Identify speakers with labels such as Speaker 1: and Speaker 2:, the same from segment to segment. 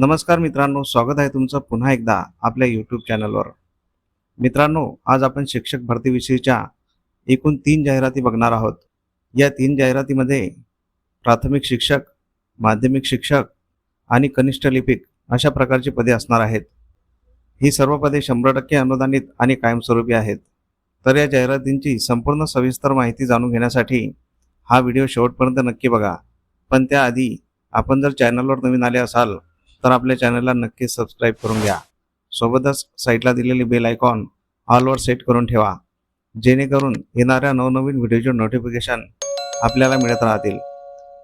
Speaker 1: नमस्कार मित्रांनो स्वागत आहे तुमचं पुन्हा एकदा आपल्या यूट्यूब चॅनलवर मित्रांनो आज आपण शिक्षक भरतीविषयीच्या एकूण तीन जाहिराती बघणार आहोत. या तीन जाहिरातीमध्ये प्राथमिक शिक्षक माध्यमिक शिक्षक आणि कनिष्ठ लिपिक अशा प्रकारची पदे असणार आहेत. ही सर्व पदे शंभर टक्के अनुदानित आणि कायमस्वरूपी आहेत. तर या जाहिरातींची संपूर्ण सविस्तर माहिती जाणून घेण्यासाठी हा व्हिडिओ शेवटपर्यंत नक्की बघा. पण त्याआधी आपण जर चॅनलवर नवीन आले असाल तर आपल्या चॅनलला नक्की सबस्क्राईब करून घ्या. सोबतच साईटला दिलेली बेल आयकॉन ऑलवर सेट करून ठेवा. जेणेकरून येणाऱ्या नवनवीन व्हिडिओचे नोटिफिकेशन आपल्याला मिळत राहतील.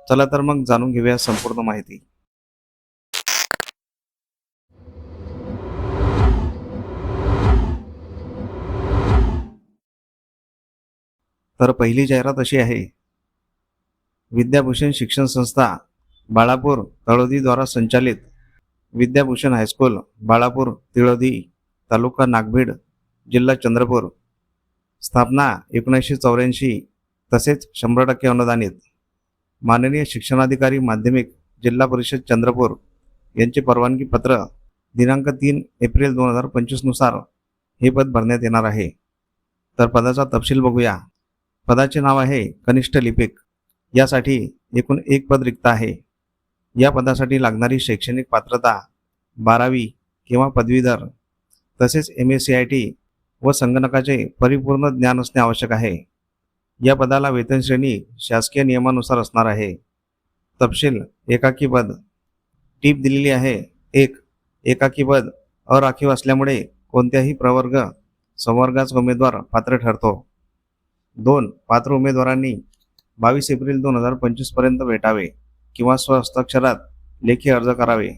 Speaker 1: चला तर मग जाणून घेऊया संपूर्ण माहिती. तर पहिली जाहिरात अशी आहे. विद्याभूषण शिक्षण संस्था बाळापूर तळोदीद्वारा संचालित विद्याभूषण हायस्कूल बाळापूर तिळोदी तालुका नागभीड जिल्हा चंद्रपूर. स्थापना एकोणीसशे चौऱ्याऐंशी तसेच शंभर टक्के अनुदानित. माननीय शिक्षणाधिकारी माध्यमिक जिल्हा परिषद चंद्रपूर यांचे परवानगी पत्र दिनांक तीन एप्रिल दोन हजार पंचवीसनुसार हे पद भरण्यात येणार आहे. तर पदाचा तपशील बघूया. पदाचे नाव आहे कनिष्ठ लिपिक. यासाठी एकूण एक पद रिक्त आहे. या पदासाठी लागणारी शैक्षणिक पात्रता बारावी किंवा पदवीधर तसेच M S C I T व संगणकाचे परिपूर्ण ज्ञान असणे आवश्यक आहे. या पदाला वेतन श्रेणी शासकीय नियमानुसार असणार आहे. तपशील एकाकी पद. टीप दिलेली आहे. एक एकाकी पद अराखीव असल्यामुळे कोणत्याही प्रवर्ग संवर्गाचा उमेदवार पात्र ठरतो. दोन पात्र उमेदवारांनी बावीस एप्रिल दोन हजार पंचवीसपर्यंत भेटावे. किंवा स्वहस्ताक्षरात लेखी अर्ज करावे.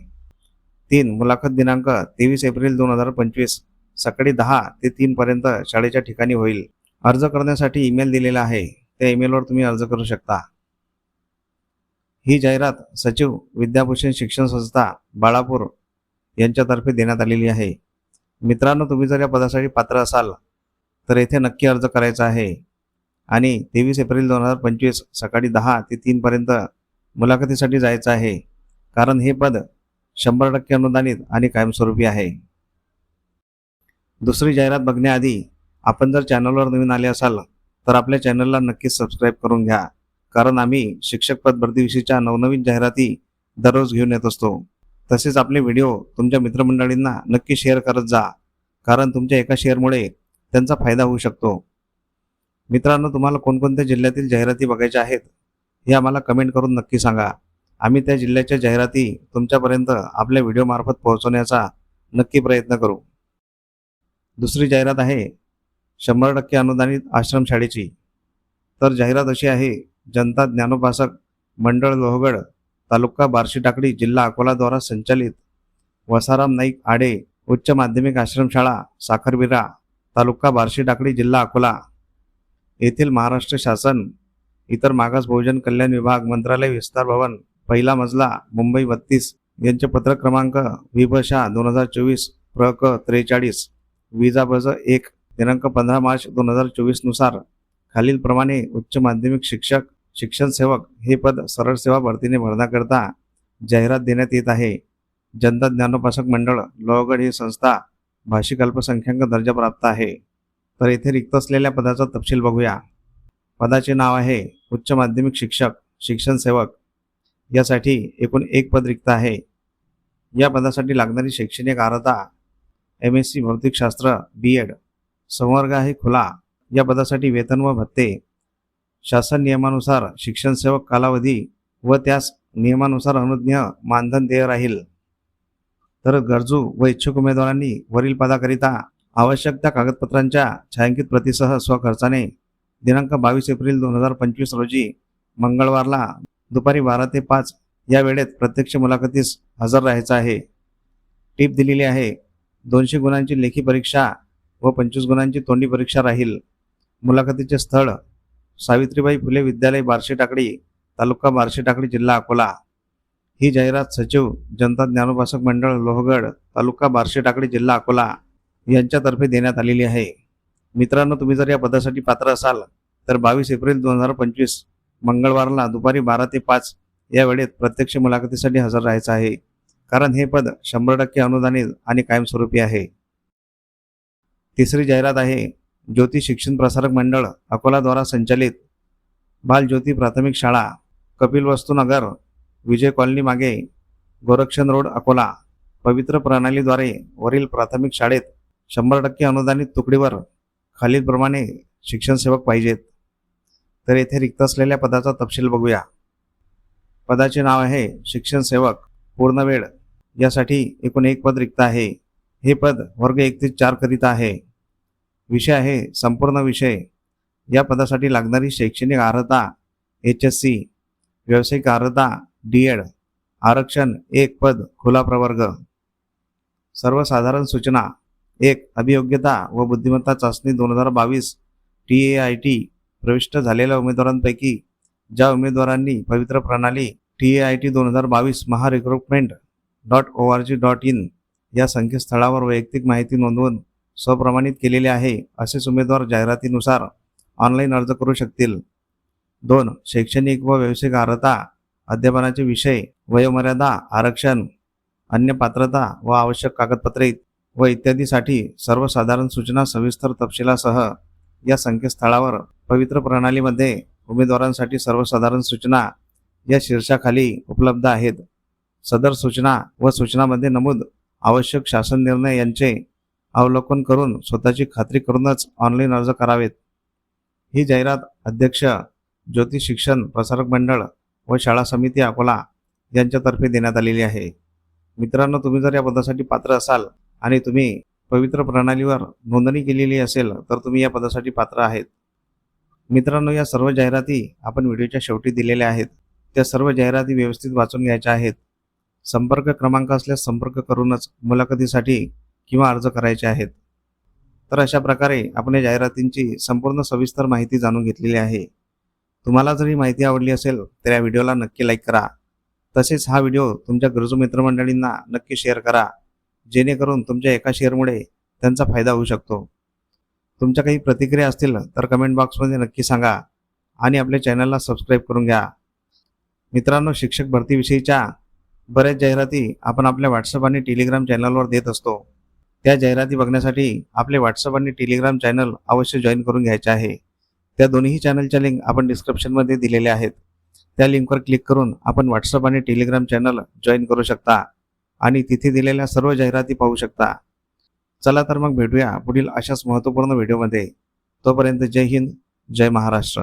Speaker 1: तीन मुलाखत दिनांक तेवीस एप्रिल दोन हजार पंचवीस सकाळी दहा ते तीनपर्यंत शाळेच्या ठिकाणी होईल. अर्ज करण्यासाठी ईमेल दिलेला आहे. त्या ईमेलवर तुम्ही अर्ज करू शकता. ही जाहिरात सचिव विद्याभूषण शिक्षण संस्था बाळापूर यांच्यातर्फे देण्यात आलेली आहे. मित्रांनो तुम्ही जर या पदासाठी पात्र असाल तर येथे नक्की अर्ज करायचा आहे. आणि तेवीस एप्रिल दोन हजार पंचवीस सकाळी दहा ते तीनपर्यंत मुलाखतीसाठी जायचं आहे. कारण हे पद शंभर टक्के अनुदानित आणि कायमस्वरूपी आहे. दुसरी जाहिरात बघण्याआधी आपण जर चॅनलवर नवीन आले असाल तर आपल्या चॅनलला नक्कीच सबस्क्राईब करून घ्या. कारण आम्ही शिक्षक पद भरतीविषयीच्या नवनवीन जाहिराती दररोज घेऊन येत असतो. तसेच आपले व्हिडिओ तुमच्या मित्रमंडळींना नक्की शेअर करत जा. कारण तुमच्या एका शेअरमुळे त्यांचा फायदा होऊ शकतो. मित्रांनो तुम्हाला कोणकोणत्या जिल्ह्यातील जाहिराती बघायच्या आहेत? हे आम्हाला कमेंट करून नक्की सांगा. आम्ही त्या जिल्ह्याच्या जाहिराती तुमच्यापर्यंत आपल्या व्हिडिओमार्फत पोहोचवण्याचा नक्की प्रयत्न करू. दुसरी जाहिरात आहे शंभर टक्के अनुदानित आश्रमशाळेची तर जाहिरात अशी आहे जनता ज्ञानोपासक मंडळ लोहगड तालुका बार्शी टाकळी जिल्हा अकोलाद्वारा संचालित वसाराम नाईक आडे उच्च माध्यमिक आश्रमशाळा साखरबिरा तालुका बार्शी टाकळी जिल्हा अकोला येथील महाराष्ट्र शासन इतर मागास बहुजन कल्याण विभाग मंत्रालय विस्तार भवन पहिला मजला मुंबई बत्तीस यांचे पत्र क्रमांक विभशा दोन हजार चोवीस प्र क त्रेचाळीस विजा बज एक दिनांक पंधरा मार्च दोन हजार चोवीसनुसार खालीलप्रमाणे उच्च माध्यमिक शिक्षक शिक्षण सेवक हे पद सरळ सेवा भरतीने भरण्याकरता जाहिरात देण्यात येत आहे. जनता ज्ञानोपासक मंडळ लोहगड ही संस्था भाषिक अल्पसंख्याक दर्जा प्राप्त आहे. तर येथे रिक्त असलेल्या पदाचा तपशील बघूया. पदाचे नाव आहे उच्च माध्यमिक शिक्षक शिक्षण सेवक. यासाठी एकूण एक पद रिक्त आहे. या पदासाठी लागणारी शैक्षणिक अर्हता एम एस सी भौतिकशास्त्र बी एड संवर्ग आहे खुला. या पदासाठी वेतन व भत्ते शासन नियमानुसार शिक्षण सेवक कालावधी व त्यास नियमानुसार अनुज्ञ मानधन देय राहील. तर गरजू व इच्छुक उमेदवारांनी वरील पदाकरिता आवश्यक त्या कागदपत्रांच्या छायांकित प्रतीसह स्वखर्चाने दिनांक बावीस एप्रिल दोन हजार पंचवीस रोजी मंगळवारला दुपारी बारा ते पाच या वेळेत प्रत्यक्ष मुलाखतीस हजर राहायचं आहे. टीप दिलेली आहे दोनशे गुणांची लेखी परीक्षा व पंचवीस गुणांची तोंडी परीक्षा राहील. मुलाखतीचे स्थळ सावित्रीबाई फुले विद्यालय बार्शी टाकळी तालुका बार्शी टाकडी जिल्हा अकोला. ही जाहिरात सचिव जनता ज्ञानोपासक मंडळ लोहगड तालुका बार्शी टाकडी जिल्हा अकोला यांच्यातर्फे देण्यात आलेली आहे. मित्रांनो तुम्ही जर या पदासाठी पात्र असाल तर बावीस एप्रिल दोन हजार पंचवीस मंगळवारला दुपारी बारा ते पाच या वेळेत प्रत्यक्ष मुलाखतीसाठी हजर राहायचं आहे. कारण हे पद शंभर टक्के अनुदानित आणि कायमस्वरूपी आहे. तिसरी जाहिरात आहे ज्योती शिक्षण प्रसारक मंडळ अकोलाद्वारा संचालित बालज्योती प्राथमिक शाळा कपिल वस्तू नगर विजय कॉलनी मागे गोरक्षण रोड अकोला. पवित्र प्रणालीद्वारे वरील प्राथमिक शाळेत शंभर टक्के अनुदानित तुकडीवर खालीलप्रमाणे शिक्षण सेवक पाहिजेत. तर येथे रिक्त असलेल्या पदाचा तपशील बघूया. पदाचे नाव आहे शिक्षण सेवक पूर्ण वेळ. यासाठी एकूण एक पद रिक्त आहे. हे पद वर्ग एक ते चार करिता आहे. विषय आहे संपूर्ण विषय. या पदासाठी लागणारी शैक्षणिक अर्हता एच एस सी व्यावसायिक अर्हता डी एड आरक्षण एक पद खुला प्रवर्ग. सर्वसाधारण सूचना एक अभियोग्यता व बुद्धिमत्ता चाचणी दोन हजार बावीस टी ए आय टी प्रविष्ट झालेल्या उमेदवारांपैकी ज्या उमेदवारांनी पवित्र प्रणाली टी ए आय टी दोन हजार बावीस Maharecruitment dot O R G dot in या संकेतस्थळावर वैयक्तिक माहिती नोंदवून स्वप्रमाणित केलेले आहे असेच उमेदवार जाहिरातीनुसार ऑनलाईन अर्ज करू शकतील. दोन शैक्षणिक व व्यावसायिक अर्हता अध्यापनाचे विषय वयोमर्यादा आरक्षण अन्य पात्रता व आवश्यक कागदपत्रे व इत्यादीसाठी सर्वसाधारण सूचना सविस्तर तपशिलासह या संकेतस्थळावर पवित्र प्रणालीमध्ये उमेदवारांसाठी सर्वसाधारण सूचना या शीर्षाखाली उपलब्ध आहेत. सदर सूचना व सूचनामध्ये नमूद आवश्यक शासन निर्णय यांचे अवलोकन करून स्वतःची खात्री करूनच ऑनलाईन अर्ज करावेत. ही जाहिरात अध्यक्ष ज्योती शिक्षण प्रसारक मंडळ व शाळा समिती अकोला यांच्यातर्फे देण्यात आलेली आहे. मित्रांनो तुम्ही जर या पदासाठी पात्र असाल आणि तुम्ही पवित्र प्रणालीवर नोंदणी केलेली असेल तर तुम्ही या पदासाठी पात्र आहेत. मित्रांनो या सर्व जाहिराती आपण व्हिडिओच्या शेवटी दिलेल्या आहेत. त्या सर्व जाहिराती व्यवस्थित वाचून घ्यायच्या आहेत. संपर्क क्रमांक असल्यास संपर्क करूनच मुलाखतीसाठी किंवा अर्ज करायचे आहेत. तर अशा प्रकारे आपण या जाहिरातींची संपूर्ण सविस्तर माहिती जाणून घेतलेली आहे. तुम्हाला जर ही माहिती आवडली असेल तर या व्हिडिओला नक्की लाईक करा. तसेच हा व्हिडिओ तुमच्या गरजू मित्रमंडळींना नक्की शेअर करा. जेणेकरून तुमच्या एका शेअरमुळे त्यांचा फायदा होऊ शकतो. तुमच्या काही प्रतिक्रिया असतील तर कमेंट बॉक्समध्ये नक्की सांगा आणि आपल्या चॅनलला सबस्क्राईब करून घ्या. मित्रांनो शिक्षक भरतीविषयीच्या बऱ्याच जाहिराती आपण आपल्या व्हॉट्सअप आणि टेलिग्राम चॅनलवर देत असतो. त्या जाहिराती बघण्यासाठी आपले व्हॉट्सअप आणि टेलिग्राम चॅनल अवश्य जॉईन करून घ्यायचे आहे. त्या दोन्ही चॅनलच्या लिंक आपण डिस्क्रिप्शनमध्ये दिलेल्या आहेत. त्या लिंकवर क्लिक करून आपण व्हॉट्सअप आणि टेलिग्राम चॅनल जॉईन करू शकता. आणि तिथे दिलेल्या सर्व जाहिराती पाहू शकता. चला तर मग भेटूया पुढील अशाच महत्त्वपूर्ण व्हिडिओमध्ये. तोपर्यंत जय हिंद जय महाराष्ट्र.